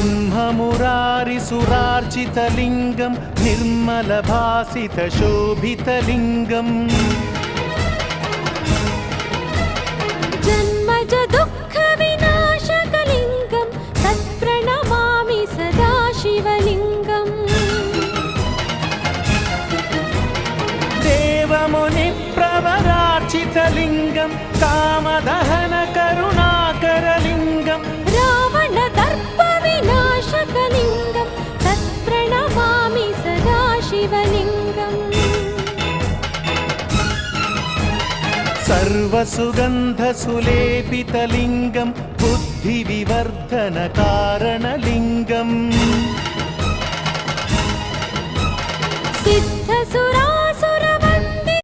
निर्ममुरारिसुरार्चितलिङ्गं निर्मलभासितशोभितलिङ्गम् जन्मज दुःखविनाशकलिङ्गं तत्प्रणमामि सदा शिवलिङ्गम् सर्वसुगन्धसुलेपितलिङ्गं बुद्धिविवर्धनकारणलिङ्गम् सिद्धसुरा